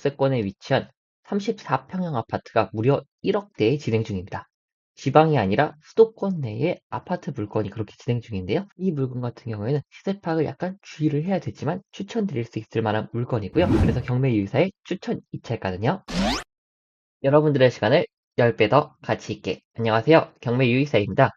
국세권에 위치한 34평형 아파트가 무려 1억대에 진행 중입니다. 지방이 아니라 수도권 내에 아파트 물건이 그렇게 진행 중인데요. 이 물건 같은 경우에는 시세 파악을 약간 주의를 해야 되지만 추천드릴 수 있을 만한 물건이고요. 그래서 경매 유의사의 추천 이차했거든요. 여러분들의 시간을 10배 더 가치 있게. 안녕하세요. 경매 유의사입니다.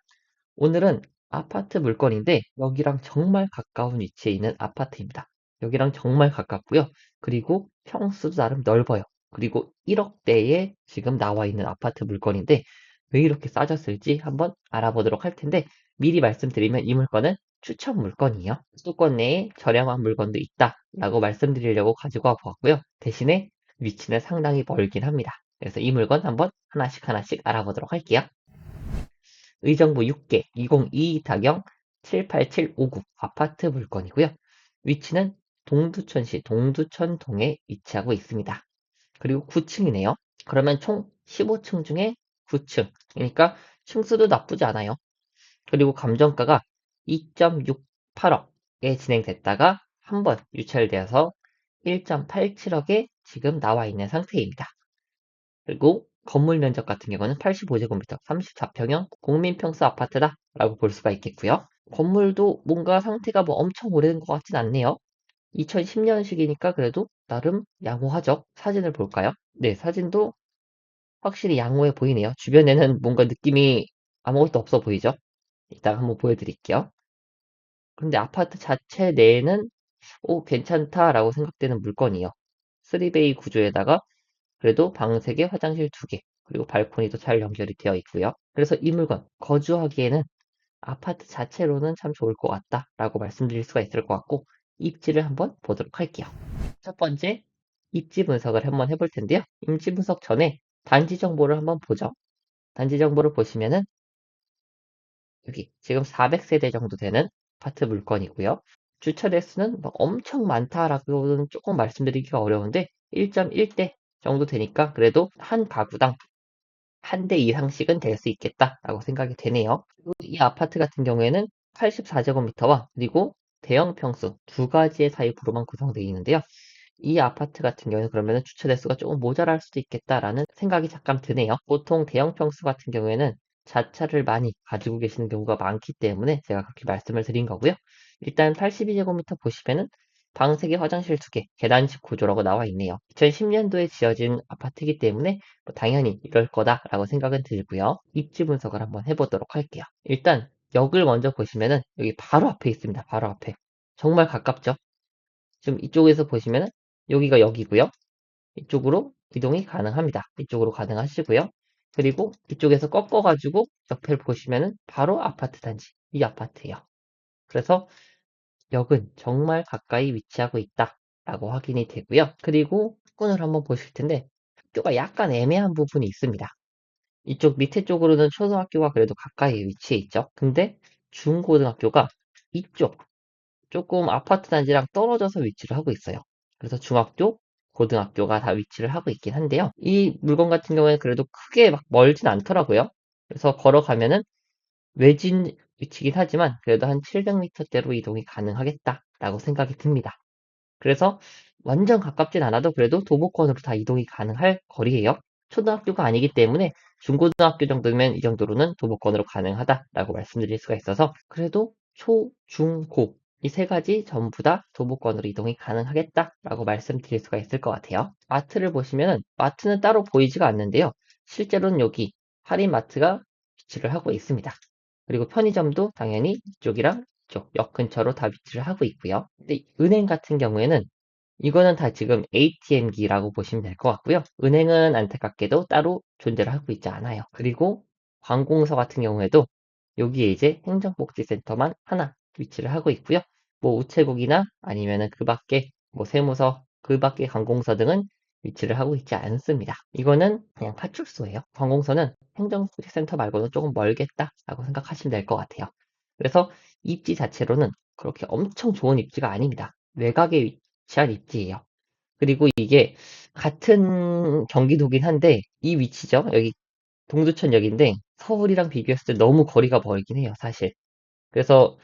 오늘은 아파트 물건인데 여기랑 정말 가까운 위치에 있는 아파트입니다. 여기랑 정말 가깝고요. 그리고 평수도 나름 넓어요. 그리고 1억대에 지금 나와 있는 아파트 물건인데 왜 이렇게 싸졌을지 한번 알아보도록 할 텐데 미리 말씀드리면 이 물건은 추천 물건이에요. 수도권 내에 저렴한 물건도 있다 라고 말씀드리려고 가지고 와 보았고요. 대신에 위치는 상당히 멀긴 합니다. 그래서 이 물건 한번 하나씩 하나씩 알아보도록 할게요. 의정부 6개 2022 타경 78759 아파트 물건이고요. 위치는 동두천시 동두천동에 위치하고 있습니다. 그리고 9층이네요. 그러면 총 15층 중에 9층. 그러니까 층수도 나쁘지 않아요. 그리고 감정가가 2.68억에 진행됐다가 한 번 유찰되어서 1.87억에 지금 나와 있는 상태입니다. 그리고 건물 면적 같은 경우는 85제곱미터 34평형 국민평수 아파트다 라고 볼 수가 있겠고요. 건물도 뭔가 상태가 뭐 엄청 오래된 것 같진 않네요. 2010년식이니까 그래도 나름 양호하죠. 사진을 볼까요? 네, 사진도 확실히 양호해 보이네요. 주변에는 뭔가 느낌이 아무것도 없어 보이죠? 이따가 한번 보여드릴게요. 근데 아파트 자체 내에는 오 괜찮다라고 생각되는 물건이에요. 3베이 구조에다가 그래도 방 3개, 화장실 2개, 그리고 발코니도 잘 연결이 되어 있고요. 그래서 이 물건 거주하기에는 아파트 자체로는 참 좋을 것 같다라고 말씀드릴 수가 있을 것 같고 입지를 한번 보도록 할게요. 첫 번째 입지 분석을 한번 해볼 텐데요. 입지 분석 전에 단지 정보를 한번 보죠. 단지 정보를 보시면은 여기 지금 400세대 정도 되는 아파트 물건이고요. 주차 대수는 뭐 엄청 많다라고는 조금 말씀드리기가 어려운데 1.1대 정도 되니까 그래도 한 가구당 한 대 이상씩은 될 수 있겠다라고 생각이 되네요. 이 아파트 같은 경우에는 84제곱미터와 그리고 대형 평수 두 가지의 타입으로만 구성되어 있는데요. 이 아파트 같은 경우는 그러면 주차 대수가 조금 모자랄 수도 있겠다라는 생각이 잠깐 드네요. 보통 대형 평수 같은 경우에는 자차를 많이 가지고 계시는 경우가 많기 때문에 제가 그렇게 말씀을 드린 거고요. 일단 82제곱미터 보시면은 방 3개, 화장실 2개, 계단식 구조라고 나와 있네요. 2010년도에 지어진 아파트이기 때문에 뭐 당연히 이럴 거다라고 생각은 들고요. 입지 분석을 한번 해보도록 할게요. 일단 역을 먼저 보시면은 여기 바로 앞에 있습니다. 바로 앞에. 정말 가깝죠? 지금 이쪽에서 보시면은 여기가 여기고요. 이쪽으로 이동이 가능합니다. 이쪽으로 가능하시고요. 그리고 이쪽에서 꺾어가지고 옆을 보시면은 바로 아파트 단지, 이 아파트예요. 그래서 역은 정말 가까이 위치하고 있다 라고 확인이 되고요. 그리고 학군을 한번 보실 텐데 학교가 약간 애매한 부분이 있습니다. 이쪽 밑에 쪽으로는 초등학교가 그래도 가까이 위치해 있죠. 근데 중고등학교가 이쪽 조금 아파트 단지랑 떨어져서 위치를 하고 있어요. 그래서 중학교, 고등학교가 다 위치를 하고 있긴 한데요. 이 물건 같은 경우에는 그래도 크게 막 멀진 않더라고요. 그래서 걸어가면은 외진 위치긴 하지만 그래도 한 700m대로 이동이 가능하겠다라고 생각이 듭니다. 그래서 완전 가깝진 않아도 그래도 도보권으로 다 이동이 가능할 거리예요. 초등학교가 아니기 때문에 중고등학교 정도면 이 정도로는 도보권으로 가능하다라고 말씀드릴 수가 있어서 그래도 초, 중, 고 이세 가지 전부 다 도보권으로 이동이 가능하겠다라고 말씀드릴 수가 있을 것 같아요. 마트를 보시면 마트는 따로 보이지가 않는데요. 실제로는 여기 할인마트가 위치를 하고 있습니다. 그리고 편의점도 당연히 이쪽이랑 이쪽 역 근처로 다 위치를 하고 있고요. 근데 은행 같은 경우에는 이거는 다 지금 ATM기라고 보시면 될 것 같고요. 은행은 안타깝게도 따로 존재를 하고 있지 않아요. 그리고 관공서 같은 경우에도 여기에 이제 행정복지센터만 하나 위치를 하고 있고요. 뭐 우체국이나 아니면은 그 밖에 뭐 세무서, 그 밖에 관공서 등은 위치를 하고 있지 않습니다. 이거는 그냥 파출소예요. 관공서는 행정복지센터 말고는 조금 멀겠다라고 생각하시면 될 것 같아요. 그래서 입지 자체로는 그렇게 엄청 좋은 입지가 아닙니다. 외곽에 입지예요. 그리고 이게 같은 경기도긴 한데 이 위치죠. 여기 동두천역인데 서울이랑 비교했을 때 너무 거리가 멀긴 해요. 사실. 그래서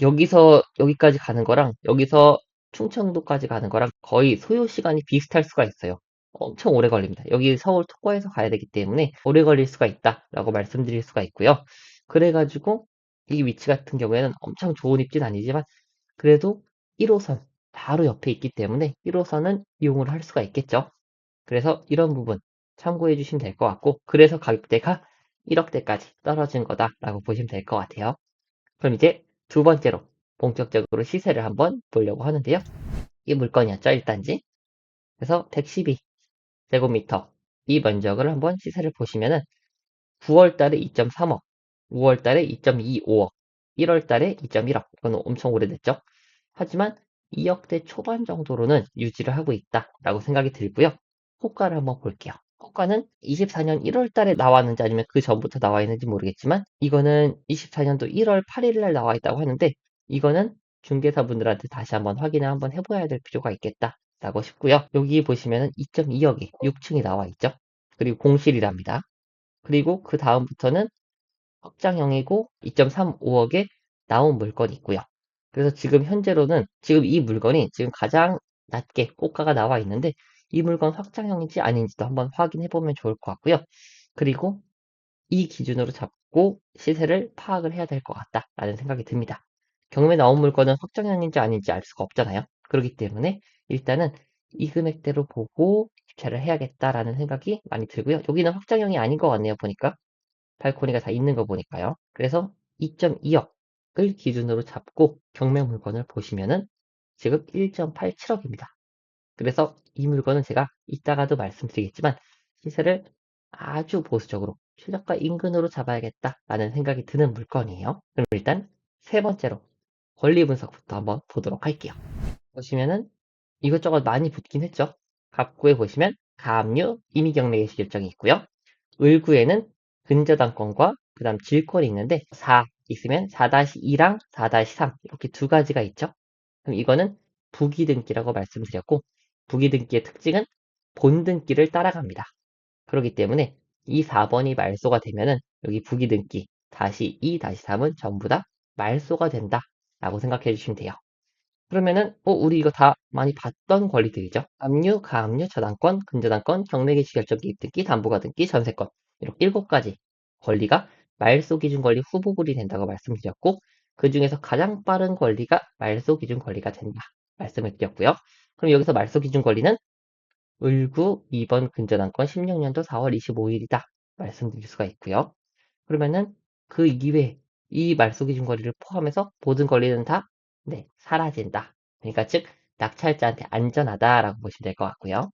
여기서 여기까지 가는 거랑 여기서 충청도까지 가는 거랑 거의 소요 시간이 비슷할 수가 있어요. 엄청 오래 걸립니다. 여기 서울 토거에서 가야 되기 때문에 오래 걸릴 수가 있다라고 말씀드릴 수가 있고요. 그래가지고 이 위치 같은 경우에는 엄청 좋은 입지는 아니지만 그래도 1호선 바로 옆에 있기 때문에 1호선은 이용을 할 수가 있겠죠. 그래서 이런 부분 참고해 주시면 될 것 같고 그래서 가격대가 1억대까지 떨어진 거다라고 보시면 될 것 같아요. 그럼 이제 두 번째로 본격적으로 시세를 한번 보려고 하는데요. 이 물건이었죠, 1단지. 그래서 112 제곱미터 이 면적을 한번 시세를 보시면은 9월 달에 2.3억, 5월 달에 2.25억, 1월 달에 2.1억. 이건 엄청 오래됐죠. 하지만 2억대 초반 정도로는 유지를 하고 있다라고 생각이 들고요. 호가를 한번 볼게요. 호가는 24년 1월 달에 나왔는지 아니면 그 전부터 나와 있는지 모르겠지만 이거는 24년도 1월 8일 날 나와 있다고 하는데 이거는 중개사분들한테 다시 한번 확인을 한번 해봐야 될 필요가 있겠다라고 싶고요. 여기 보시면은 2.2억이 6층이 나와 있죠. 그리고 공실이랍니다. 그리고 그 다음부터는 확장형이고 2.35억에 나온 물건이 있고요. 그래서 지금 현재로는 지금 이 물건이 지금 가장 낮게 호가가 나와 있는데 이 물건 확장형인지 아닌지도 한번 확인해 보면 좋을 것 같고요. 그리고 이 기준으로 잡고 시세를 파악을 해야 될 것 같다라는 생각이 듭니다. 경매 나온 물건은 확장형인지 아닌지 알 수가 없잖아요. 그렇기 때문에 일단은 이 금액대로 보고 입찰을 해야겠다라는 생각이 많이 들고요. 여기는 확장형이 아닌 것 같네요. 보니까 발코니가 다 있는 거 보니까요. 그래서 2.2억을 기준으로 잡고 경매 물건을 보시면은 지금 1.87억입니다. 그래서 이 물건은 제가 이따가도 말씀드리겠지만 시세를 아주 보수적으로 최저가 인근으로 잡아야겠다라는 생각이 드는 물건이에요. 그럼 일단 세 번째로 권리 분석부터 한번 보도록 할게요. 보시면은 이것저것 많이 붙긴 했죠. 갑구에 보시면 가압류, 임의경매 개시 결정이 있고요. 을구에는 근저당권과 그 다음 질권이 있는데 4 있으면 4-2랑 4-3 이렇게 두 가지가 있죠. 그럼 이거는 부기등기라고 말씀드렸고 부기등기의 특징은 본등기를 따라갑니다. 그렇기 때문에 이 4번이 말소가 되면은 여기 부기등기 다시 2 다시 3은 전부 다 말소가 된다 라고 생각해 주시면 돼요. 그러면은 어 우리 이거 다 많이 봤던 권리들이죠. 압류, 가압류, 저당권, 근저당권, 경매개시 결정기 입 등기, 담보가 등기, 전세권 이렇게 7가지 권리가 말소 기준 권리 후보글이 된다고 말씀드렸고 그 중에서 가장 빠른 권리가 말소 기준 권리가 된다 말씀을 드렸고요. 그럼 여기서 말소 기준 권리는 을구 2번 근저당권 16년도 4월 25일이다 말씀드릴 수가 있고요. 그러면은 그 이외에 이 말소 기준 권리를 포함해서 모든 권리는 다 네, 사라진다. 그러니까 즉 낙찰자한테 안전하다라고 보시면 될 것 같고요.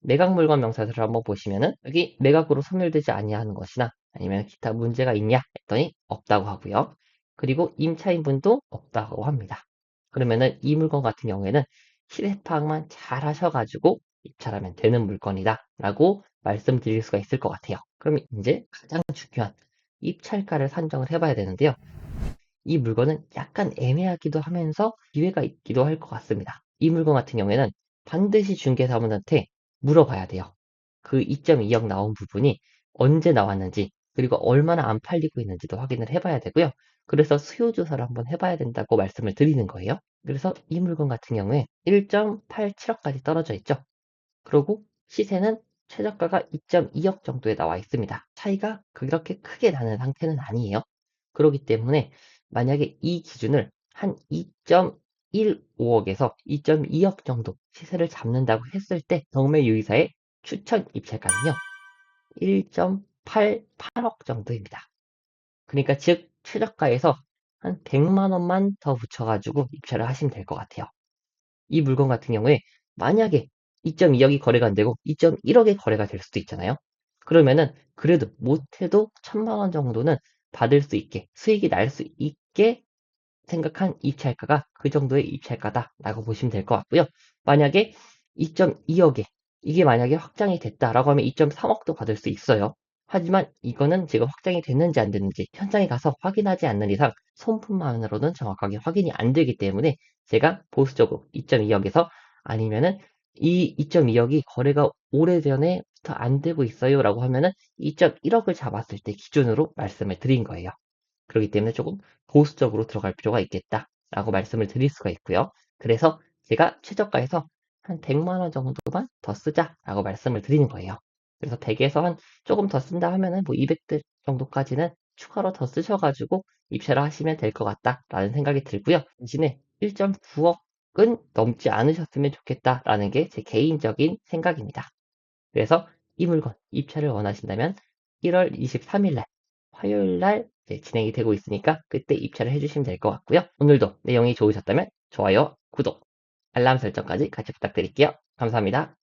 매각 물건 명사들을 한번 보시면은 여기 매각으로 소멸되지 아니하는 것이나 아니면 기타 문제가 있냐 했더니 없다고 하고요. 그리고 임차인분도 없다고 합니다. 그러면은 이 물건 같은 경우에는 시세 파악만 잘 하셔가지고 입찰하면 되는 물건이다 라고 말씀드릴 수가 있을 것 같아요. 그럼 이제 가장 중요한 입찰가를 산정을 해봐야 되는데요. 이 물건은 약간 애매하기도 하면서 기회가 있기도 할 것 같습니다. 이 물건 같은 경우에는 반드시 중개사분한테 물어봐야 돼요. 그 2.2억 나온 부분이 언제 나왔는지 그리고 얼마나 안 팔리고 있는지도 확인을 해봐야 되고요. 그래서 수요 조사를 한번 해봐야 된다고 말씀을 드리는 거예요. 그래서 이 물건 같은 경우에 1.87억까지 떨어져 있죠. 그리고 시세는 최저가가 2.2억 정도에 나와 있습니다. 차이가 그렇게 크게 나는 상태는 아니에요. 그렇기 때문에 만약에 이 기준을 한 2.15억에서 2.2억 정도 시세를 잡는다고 했을 때 경매 유의사의 추천 입찰가는요. 1.88억 정도입니다. 그러니까 즉 최저가에서 한 100만 원만 더 붙여가지고 입찰을 하시면 될 것 같아요. 이 물건 같은 경우에 만약에 2.2억이 거래가 안 되고 2.1억의 거래가 될 수도 있잖아요. 그러면은 그래도 못해도 1000만 원 정도는 받을 수 있게 수익이 날 수 있게 생각한 입찰가가 그 정도의 입찰가다라고 보시면 될 것 같고요. 만약에 2.2억에 이게 만약에 확장이 됐다라고 하면 2.3억도 받을 수 있어요. 하지만 이거는 지금 확장이 됐는지 안 됐는지 현장에 가서 확인하지 않는 이상 손품만으로는 정확하게 확인이 안 되기 때문에 제가 보수적으로 2.2억에서 아니면은 이 2.2억이 거래가 오래전에부터 안 되고 있어요 라고 하면은 2.1억을 잡았을 때 기준으로 말씀을 드린 거예요. 그렇기 때문에 조금 보수적으로 들어갈 필요가 있겠다 라고 말씀을 드릴 수가 있고요. 그래서 제가 최저가에서 한 100만 원 정도만 더 쓰자 라고 말씀을 드리는 거예요. 그래서 100에서 한 조금 더 쓴다 하면은 뭐 200대 정도까지는 추가로 더 쓰셔가지고 입찰을 하시면 될 것 같다라는 생각이 들고요. 대신에 1.9억은 넘지 않으셨으면 좋겠다라는 게 제 개인적인 생각입니다. 그래서 이 물건 입찰을 원하신다면 1월 23일 날 화요일 날 진행이 되고 있으니까 그때 입찰을 해주시면 될 것 같고요. 오늘도 내용이 좋으셨다면 좋아요, 구독, 알람 설정까지 같이 부탁드릴게요. 감사합니다.